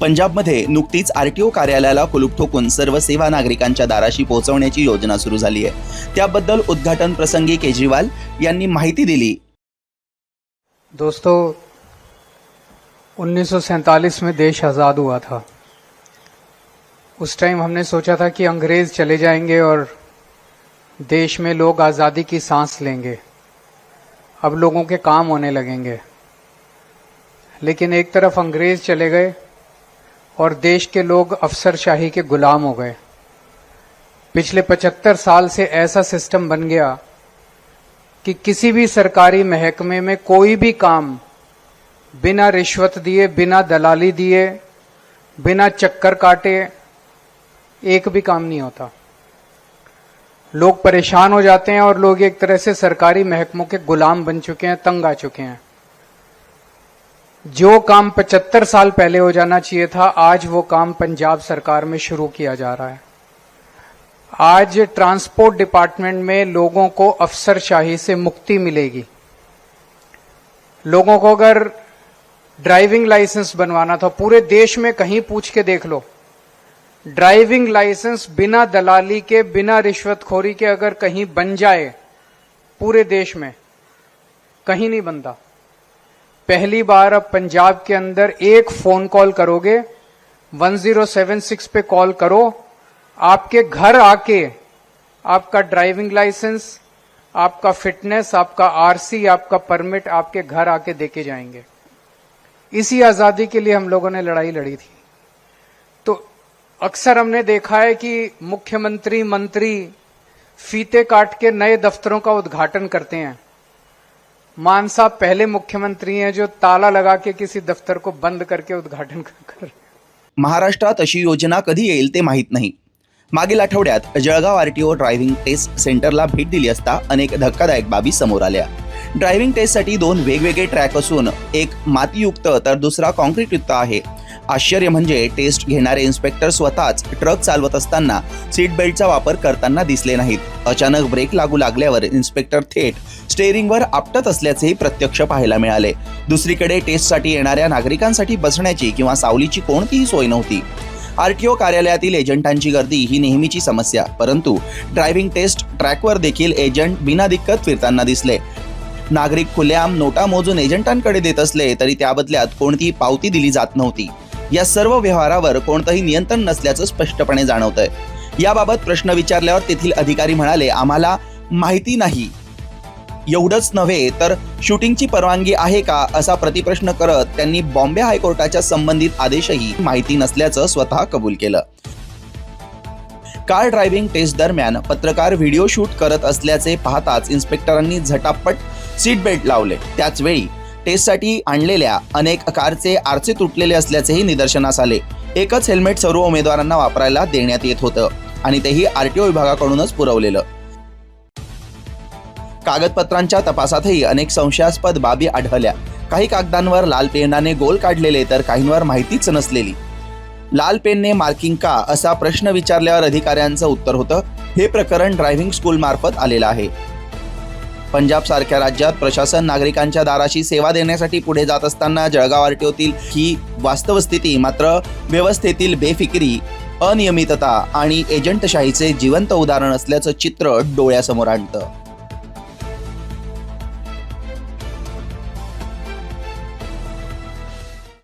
पंजाबमध्ये नुकतीच आरटीओ कार्यालयाला कुलूप ठोकून सर्व सेवा नागरिकांच्या दाराशी पोहोचवण्याची योजना सुरू झाली आहे. त्याबद्दल उद्घाटन प्रसंगी केजरीवाल यांनी माहिती दिली. दोस्तों 1947 में देश आज़ाद हुआ था। उस टाइम हमने सोचा था कि अंग्रेज़ चले जाएँगे और देश में लोग आज़ादी की सांस लेंगे। अब लोगों के काम होने लगेंगे। लेकिन एक तरफ़ अंग्रेज़ चले गए और देश के लोग अफसरशाही के गुलाम हो गए। पिछले 75 साल से ऐसा सिस्टम बन गया कि किसी भी सरकारी महकमे में कोई भी काम बिना रिश्वत दिए, बिना दलाली दिए, बिना चक्कर काटे, एक भी काम नहीं होता। लोग परेशान हो जाते हैं और लोग एक तरह से सरकारी महकमों के गुलाम बन चुके हैं, तंग आ चुके हैं। जो काम 75 साल पहले हो जाना चाहिए था, आज वो काम पंजाब सरकार में शुरू किया जा रहा है। आज ट्रांसपोर्ट डिपार्टमेंट में लोगों को अफसरशाही से मुक्ति मिलेगी। लोगों को अगर ड्राइविंग लाइसेंस बनवाना था, पूरे देश में कहीं पूछ के देख लो। ड्राइविंग लाइसेंस बिना दलाली के, बिना रिश्वतखोरी के अगर कहीं बन जाए, पूरे देश में, कहीं नहीं बनता। पहली बार अब पंजाब के अंदर एक फ़ोन कॉल करोगे 1076 पे कॉल करो, आपके घर आके आपका ड्राइविंग लाइसेंस, आपका फिटनेस, आपका आरसी, आपका परमिट आपके घर आके देके जाएँगे। इसी आज़ादी के लिए हम लोगों ने लड़ाई लड़ी थी। तो अक्सर हमने देखा है कि मुख्यमंत्री मंत्री फीते काट के नए दफ्तरों का उद्घाटन करते हैं। मान साहब पहले मुख्यमंत्री हैं जो ताला लगा के किसी दफ्तर को बंद करके उद्घाटन कर महाराष्ट्रात अशी योजना कधी येईल ते माहीत नाही. मागील आठवड्यात जळगाव आरटीओ ड्रायव्हिंग टेस्ट सेंटरला भेट दिली असता अनेक धक्कादायक बाबी समोर आल्या. ड्रायव्हिंग टेस्टसाठी दोन वेगवेगळे ट्रॅक असून एक मातीयुक्त तर दुसरा कॉन्क्रीटयुक्त आहे. आश्चर्य म्हणजे टेस्ट घेणारे इन्स्पेक्टर स्वतःच ट्रक चालवत असताना सीट बेल्टचा वापर करताना दिसले नाहीत. अचानक ब्रेक लागू लागल्यावर इन्स्पेक्टर थेट स्टेअरिंगवर आपटत असल्याचेही प्रत्यक्ष पाहायला मिळाले. दुसरीकडे टेस्टसाठी येणाऱ्या नागरिकांसाठी बसण्याची किंवा सावलीची कोणतीही सोय नव्हती. आरटीओ कार्यालयातील एजंटांची गर्दी ही नेहमीची समस्या परंतु ड्रायव्हिंग टेस्ट ट्रॅकवर देखील एजंट बिनादिक्कत फिरताना दिसले. नागरिक खुलेआम नोटा मोजून एजंटांकडे देत असले तरी त्या बदल्यात कोणतीही पावती दिली जात नव्हती. या सर्व व्यवहारावर कोणतंही नियंत्रण नसल्याचं स्पष्टपणे जाणवतंय. याबाबत प्रश्न विचारल्यावर तेथील अधिकारी म्हणाले आम्हाला माहिती नाही. एवढंच नव्हे तर शूटिंगची परवानगी आहे का? असा प्रतिप्रश्न करत त्यांनी बॉम्बे हायकोर्टाच्या संबंधित आदेशही माहिती नसल्याचं स्वतः कबूल केलं. कार ड्रायव्हिंग टेस्ट दरम्यान पत्रकार व्हिडिओ शूट करत असल्याचे पाहताच इन्स्पेक्टरांनी झटापट सीट बेल्ट लावले. त्याचवेळी टेस्टसाठी आणलेल्या अनेक कारचे आरचे तुटलेले असल्याचेही निदर्शनास आले. एकच हेल्मेट सर्व उमेदवारांना वापरायला देण्यात येत होतं आणि तेही आरटीओ विभागाकडूनच पुरवलेलं. कागदपत्रांच्या तपासातही अनेक संशयास्पद बाबी आढळल्या. काही कागदांवर लाल पेनाने गोल काढलेले तर काहींवर माहितीच नसलेली. लाल पेनने मार्किंग का असा प्रश्न विचारल्यावर अधिकाऱ्यांचं उत्तर होतं हे प्रकरण ड्रायव्हिंग स्कूल मार्फत आलेलं आहे. पंजाब सारख्या राज्यात प्रशासन नागरिकांच्या दाराशी सेवा देण्यासाठी पुढे जात असताना जळगाव आरटीओतील ही वास्तव स्थिती मात्र व्यवस्थेतील बेफिकिरी अनियमितता आणि एजंटशाहीचे जिवंत उदाहरण असल्याचं चित्र डोळ्यासमोर आणतं.